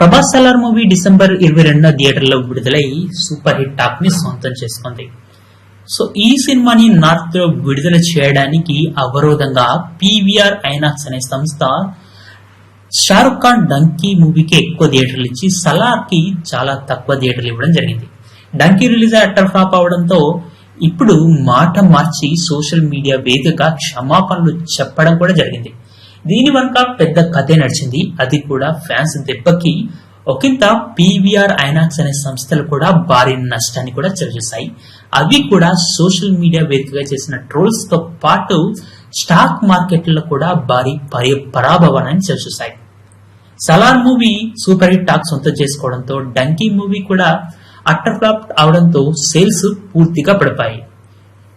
Prabhas Salaar movie December ఇరవై రెండున థియేటర్లో విడుదలై సూపర్ హిట్ టాక్ని సొంతం చేసుకుంది. సో ఈ సినిమాని నార్త్లో విడుదల చేయడానికి అవరోధంగా పీవీఆర్ ఐనాక్స్ అనే సంస్థ షారుఖ్ ఖాన్ డంకీ మూవీకి ఎక్కువ థియేటర్లు ఇచ్చి సలార్కి చాలా తక్కువ థియేటర్లు ఇవ్వడం జరిగింది. డంకీ రిలీజ్ అట్టర్ ఫ్లాప్ అవడంతో ఇప్పుడు మాట మార్చి సోషల్ మీడియా వేదికగా క్షమాపణలు చెప్పడం కూడా జరిగింది. దీని వెనుక పెద్ద కథే నడిచింది. అది కూడా ఫ్యాన్స్ దెబ్బకి. ఒకంత పీవీఆర్ ఐనాక్స్ అనే సంస్థలు కూడా భారీ నష్టాన్ని కూడా చవిచూశాయి. అవి కూడా సోషల్ మీడియా వేదికగా చేసిన ట్రోల్స్తో పాటు స్టాక్ మార్కెట్లలో కూడా భారీ పరి పరాభవాన్ని చవిచూశాయి. Salaar movie super hit talk సొంతం చేసుకోవడంతో డంకీ మూవీ కూడా అట్టర్ ఫ్లాప్ అవడంతో సేల్స్ పూర్తిగా పడిపాయి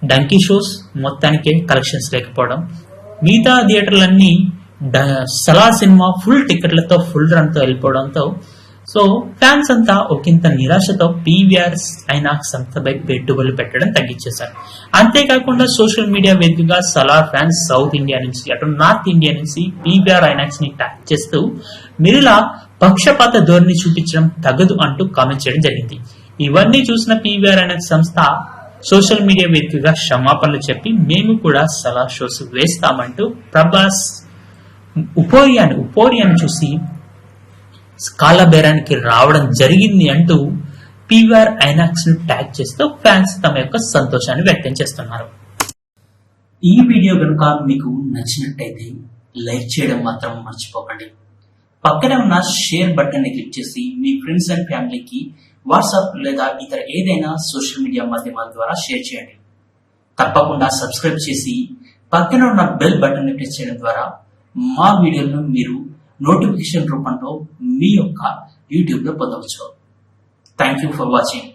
డంకీ షోస్ మొత్తానికే కలెక్షన్స్ లేకపోవడం మిగతా థియేటర్లన్నీ సలా సినిమా ఫుల్ టికెట్లతో ఫుల్ రన్తో వెళ్ళిపోవడంతో సో ఫ్యాన్స్ అంతా ఒకంత నిరాశతో పీవీఆర్ అయిన సంస్థపై పెట్టుబడులు పెట్టడం తగ్గించేశారు. అంతేకాకుండా సోషల్ మీడియా వేదికగా సలార్ ఫ్యాన్స్ సౌత్ ఇండియా నుంచి అటు నార్త్ ఇండియా నుంచి పీవీఆర్ ఐనాక్స్ని ట్యాక్ చేస్తూ మిరిలా పక్షపాత ధోరణి చూపించడం తగదు అంటూ కామెంట్ చేయడం జరిగింది. ఇవన్నీ చూసిన పీవీఆర్ ఐనాక్స్ సంస్థ సోషల్ మీడియా వేదికగా క్షమాపణలు చెప్పి మేము కూడా సలా షోస్ వేస్తామంటూ ప్రభాస్ ఉపోరియాని ఉపోరియాని చూసి కాలబేరానికి రావడం జరిగింది అంటూ పీవీఆర్ ఐనాక్స్ను ట్యాగ్ చేస్తూ ఫ్యాన్స్ తమ యొక్క సంతోషాన్ని వ్యక్తం చేస్తున్నారు. ఈ వీడియో కనుక మీకు నచ్చినట్టయితే లైక్ చేయడం మాత్రం మర్చిపోకండి. పక్కనే ఉన్న షేర్ బటన్ని క్లిక్ చేసి మీ ఫ్రెండ్స్ అండ్ ఫ్యామిలీకి వాట్సాప్ లేదా ఇతర ఏదైనా సోషల్ మీడియా మాధ్యమాల ద్వారా షేర్ చేయండి. తప్పకుండా సబ్స్క్రైబ్ చేసి పక్కన ఉన్న బెల్ బటన్ ప్రెస్ చేయడం ద్వారా మా వీడియోలను మీరు నోటిఫికేషన్ రూపంలో మీ యొక్క యూట్యూబ్లో పొందవచ్చు. Thank you for watching